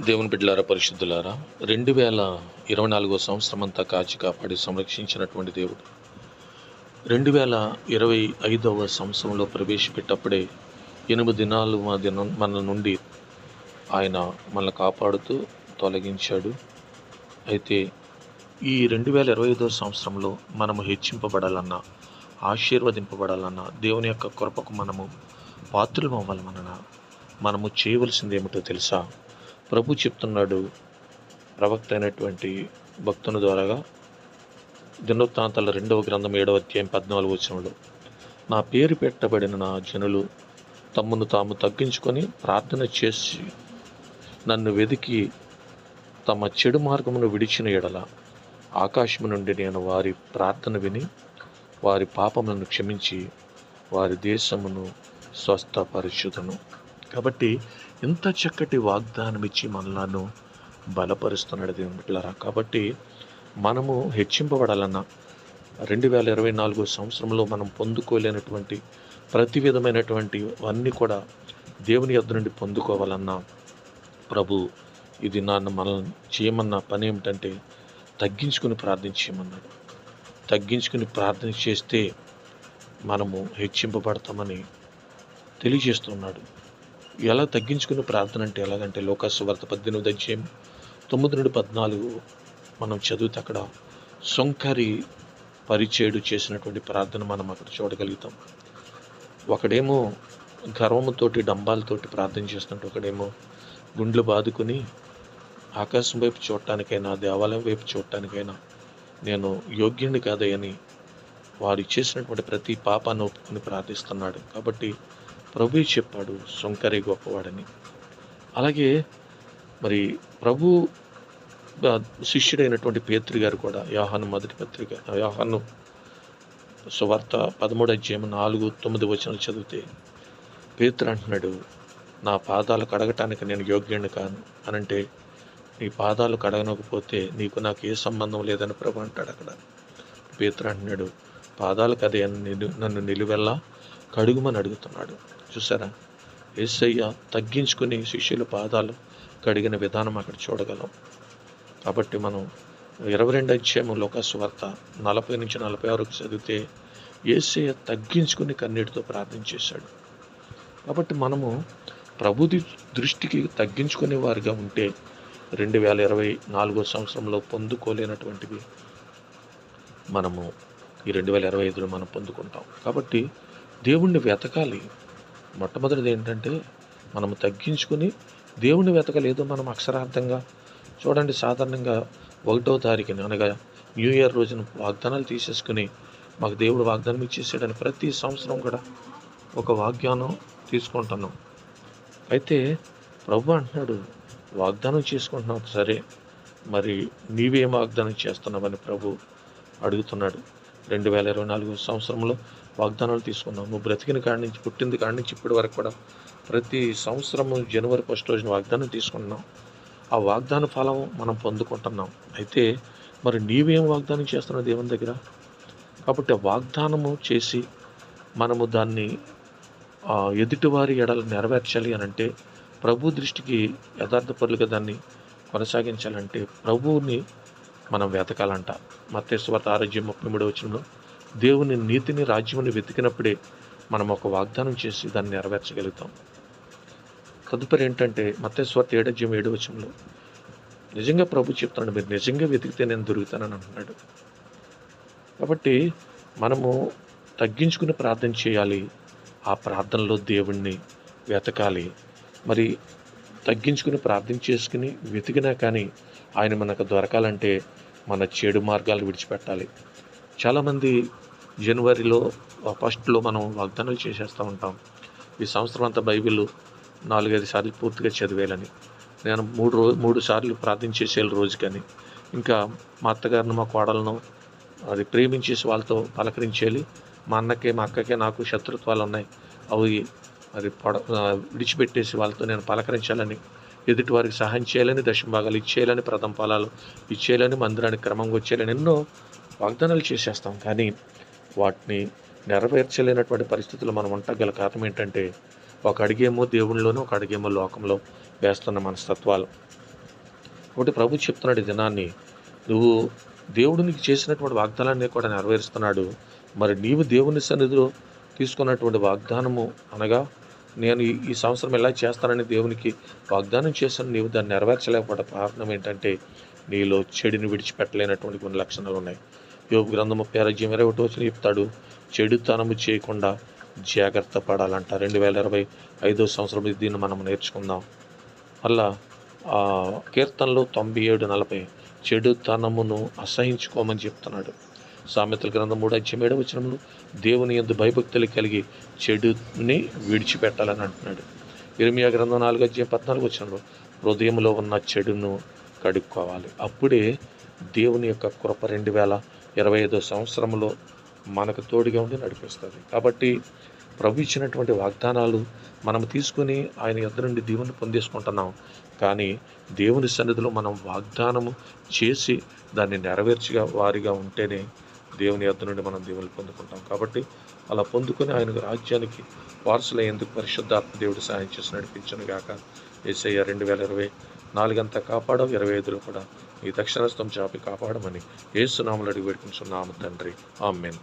దేవుని బిడ్డలారా పరిశుద్ధులారా రెండు వేల ఇరవై నాలుగో సంవత్సరం అంతా కాచి కాపాడి సంరక్షించినటువంటి దేవుడు. రెండు వేల ఇరవై ఐదవ సంవత్సరంలో ప్రవేశపెట్టప్పుడే ఎనిమిది దినాలు మా దిన మన నుండి ఆయన మనల్ని కాపాడుతూ తొలగించాడు. అయితే ఈ రెండు వేల ఇరవై ఐదవ సంవత్సరంలో మనము హెచ్చింపబడాలన్నా ఆశీర్వదింపబడాలన్నా దేవుని యొక్క కృపకు మనము పాత్రలు అవ్వాలన్నా మనము చేయవలసింది ఏమిటో తెలుసా? ప్రభు చెప్తున్నాడు ప్రవక్త అయినటువంటి భక్తుని ద్వారాగా దినవృత్తాంతాల రెండవ గ్రంథం ఏడవ అధ్యాయం పద్నాలుగు వచనంలో నా పేరు పెట్టబడిన నా జనులు తమ్మును తాము తగ్గించుకొని ప్రార్థన చేసి నన్ను వెదికి తమ చెడు మార్గమును విడిచిన ఎడల ఆకాశము నుండి నేను వారి ప్రార్థన విని వారి పాపములను క్షమించి వారి దేశమును స్వస్థపరిచుదను. కాబట్టి ఇంత చక్కటి వాగ్దానం ఇచ్చి మనలను బలపరుస్తున్నాడు దేవుని బిడ్డలారా. కాబట్టి మనము హెచ్చింపబడాలన్నా రెండు వేల ఇరవై నాలుగో సంవత్సరంలో మనం పొందుకోలేనటువంటి ప్రతి విధమైనటువంటి అన్నీ కూడా దేవుని ఎద్దు నుండి పొందుకోవాలన్నా ప్రభు ఇది నన్ను మనల్ని చేయమన్న పని ఏమిటంటే తగ్గించుకుని ప్రార్థించేయమన్నాడు తగ్గించుకుని ప్రార్థన చేస్తే మనము హెచ్చింపబడతామని తెలియజేస్తున్నాడు. ఎలా తగ్గించుకుని ప్రార్థన అంటే ఎలాగంటే లోకాసు వార్త పద్దెనిమిది అధ్యాయం తొమ్మిది నుండి పద్నాలుగు మనం చదివితే అక్కడ సొంకరి పరిచేడు చేసినటువంటి ప్రార్థన మనం అక్కడ చూడగలుగుతాం. ఒకడేమో గర్వంతోటి డంబాలతోటి ప్రార్థన చేస్తుంటే ఒకడేమో గుండ్లు బాదుకుని ఆకాశం వైపు చూడటానికైనా దేవాలయం వైపు చూడటానికైనా నేను యోగ్యుని కాదయని వాడు చేసినటువంటి ప్రతి పాపాన్ని ఒప్పుకొని ప్రార్థిస్తున్నాడు. కాబట్టి ప్రభు చెప్పాడు సొంకరి గొప్పవాడని. అలాగే మరి ప్రభు శిష్యుడైనటువంటి పేతృ గారు కూడా యోహాను మొదటి పత్రిక యోహాను సువార్త పదమూడు అధ్యాయం నాలుగు తొమ్మిది వచనాలు చదివితే పేతురు అంటున్నాడు నా పాదాలు కడగటానికి నేను యోగ్యుడిని కాను. అనంటే నీ పాదాలు కడగనకపోతే నీకు నాకు ఏ సంబంధం లేదని ప్రభు అంటాడు అక్కడ. పేతురు అంటున్నాడు పాదాలు కదే నన్ను నిలువెల్లా కడుగుమని అడుగుతున్నాడు చూసారా ఏసయ్య తగ్గించుకుని శిష్యుల పాదాలు కడిగిన విధానం అక్కడ చూడగలం. కాబట్టి మనం ఇరవై రెండు అధ్యాయము లోకస్వార్త నలభై నుంచి నలభై వరకు చదివితే ఏసయ్య తగ్గించుకుని కన్నీటితో ప్రార్థన చేశాడు. కాబట్టి మనము ప్రభుది దృష్టికి తగ్గించుకునే వారిగా ఉంటే రెండు వేల ఇరవై నాలుగో సంవత్సరంలో పొందుకోలేనటువంటివి మనము ఈ రెండు వేల ఇరవై ఐదులో మనం పొందుకుంటాం. కాబట్టి దేవుణ్ణి వెతకాలి. మొట్టమొదటిది ఏంటంటే మనము తగ్గించుకుని దేవుణ్ణి వెతకలేదు మనం అక్షరార్థంగా చూడండి సాధారణంగా ఒకటో తారీఖున అనగా న్యూ ఇయర్ రోజున వాగ్దానాలు తీసేసుకుని మాకు దేవుడు వాగ్దానం ఇచ్చేసాడని ప్రతి సంవత్సరం కూడా ఒక వాగ్దానం తీసుకుంటున్నాం. అయితే ప్రభు అంటున్నాడు వాగ్దానం చేసుకుంటున్నావు సరే మరి నీవేం వాగ్దానం చేస్తున్నావని ప్రభు అడుగుతున్నాడు. రెండు వేల ఇరవై నాలుగు సంవత్సరంలో వాగ్దానాలు తీసుకున్నాం. నువ్వు బ్రతికిన కాడి నుంచి పుట్టింది కాడి నుంచి ఇప్పటి వరకు కూడా ప్రతి సంవత్సరము జనవరి ఫస్ట్ రోజున వాగ్దానం తీసుకున్నాం. ఆ వాగ్దాన ఫలం మనం పొందుకుంటున్నాం. అయితే మరి నీవేం వాగ్దానం చేస్తున్నావు దేవుని దగ్గర? కాబట్టి ఆ వాగ్దానము చేసి మనము దాన్ని ఎదుటివారి ఎడలు నెరవేర్చాలి అని అంటే ప్రభు దృష్టికి యథార్థపరులుగా దాన్ని కొనసాగించాలంటే ప్రభువుని మనం వెతకాలంట. మత్స్వార్త ఆరోగ్యం ముప్పై మూడవ వచనంలో దేవుని నీతిని రాజ్యముని వెతికినప్పుడే మనం ఒక వాగ్దానం చేసి దాన్ని నెరవేర్చగలుగుతాం. తదుపరి ఏంటంటే మత్స్వార్త ఏడజ్యం ఏడు వచ్చంలో నిజంగా ప్రభు చెప్తున్నాడు మీరు నిజంగా వెతికితే నేను దొరుకుతానని అంటున్నాడు. కాబట్టి మనము తగ్గించుకుని ప్రార్థన చేయాలి. ఆ ప్రార్థనలో దేవుణ్ణి వెతకాలి. మరి తగ్గించుకుని ప్రార్థన చేసుకుని వెతికినా కానీ ఆయన మనకు దొరకాలంటే మన చెడు మార్గాలు విడిచిపెట్టాలి. చాలామంది జనవరిలో ఫస్ట్లో మనం వాగ్దానాలు చేసేస్తూ ఉంటాం. ఈ సంవత్సరం అంతా బైబిల్ నాలుగైదు సార్లు పూర్తిగా చదివేయాలని. నేను మూడు రోజు మూడు సార్లు ప్రార్థన చేసేయాలి రోజు కానీ ఇంకా మా అత్తగారిని మా కోడలను అది ప్రేమించేసి వాళ్ళతో పలకరించేయాలి. మా అన్నకి మా అక్కకే నాకు శత్రుత్వాలు ఉన్నాయి. అవి అది పొడ విడిచిపెట్టేసి వాళ్ళతో నేను పలకరించాలని ఎదుటి వారికి సహాయం చేయాలని దశభాగాలు ఇచ్చేయాలని ప్రథమ ఫలాలు ఇచ్చేయాలని మందిరానికి క్రమంగా వచ్చేయాలని ఎన్నో వాగ్దానాలు చేసేస్తాం. కానీ వాటిని నెరవేర్చలేనటువంటి పరిస్థితులు మనం ఉండగల కారణం ఏంటంటే ఒక అడిగేమో దేవుళ్ళలోనూ ఒక అడిగేమో లోకంలో వేస్తున్న మనస్తత్వాలు. ఒకటి ప్రభు చెప్తున్నాడు దినాన్ని నువ్వు దేవుడు నీకు చేసినటువంటి వాగ్దానాన్ని కూడా నెరవేరుస్తున్నాడు. మరి నీవు దేవుని సన్నిధిలో తీసుకున్నటువంటి వాగ్దానము అనగా నేను ఈ- సంవత్సరం ఎలా చేస్తానని దేవునికి వాగ్దానం చేశాను. నీవు దాన్ని నెరవేర్చలేకపోవడం కారణం ఏంటంటే నీలో చెడుని విడిచిపెట్టలేనటువంటి కొన్ని లక్షణాలు ఉన్నాయి. యోగ గ్రంథము పేరజ్యం ఇరవై ఒకటి వచ్చిన చెప్తాడు చెడుతనము చేయకుండా జాగ్రత్త పడాలంట. రెండు వేల ఇరవై ఐదో సంవత్సరం దీన్ని మనం నేర్చుకుందాం. మళ్ళా కీర్తనలో తొంభై ఏడు నలభై చెడుతనమును అసహించుకోమని చెప్తున్నాడు. సామెతల గ్రంథం మూడు అధ్యాయం ఏడవ వచనంలో దేవుని ఎందు భయభక్తులు కలిగి చెడుని విడిచిపెట్టాలని అంటున్నాడు. ఇరిమియా గ్రంథం నాలుగు అధ్యయం పద్నాలుగు వచనంలో హృదయంలో ఉన్న చెడును కడుక్కోవాలి. అప్పుడే దేవుని యొక్క కృప రెండు వేల ఇరవై ఐదో సంవత్సరంలో మనకు తోడుగా ఉండి నడిపిస్తుంది. కాబట్టి ప్రభు ఇచ్చినటువంటి వాగ్దానాలు మనం తీసుకుని ఆయన యొద్ద నుండి దీవుని పొందేసుకుంటున్నాం. కానీ దేవుని సన్నిధిలో మనం వాగ్దానము చేసి దాన్ని నెరవేర్చిగా వారిగా ఉంటేనే దేవుని యొద్ నుండి మనం దేవుని పొందుకుంటాం. కాబట్టి అలా పొందుకొని ఆయన రాజ్యానికి వారసులయ్యేందుకు పరిశుద్ధాత్మ దేవుడు సాయం చేసి నడిపించను గాక. ఏసయ్య రెండు వేల ఇరవై నాలుగంతా కాపాడం ఇరవై ఐదులో కూడా ఈ దక్షిణస్తం చాపి కాపాడమని ఏసునామలు అడిగి పెట్టుకుంటున్నాము తండ్రి. ఆమెన్.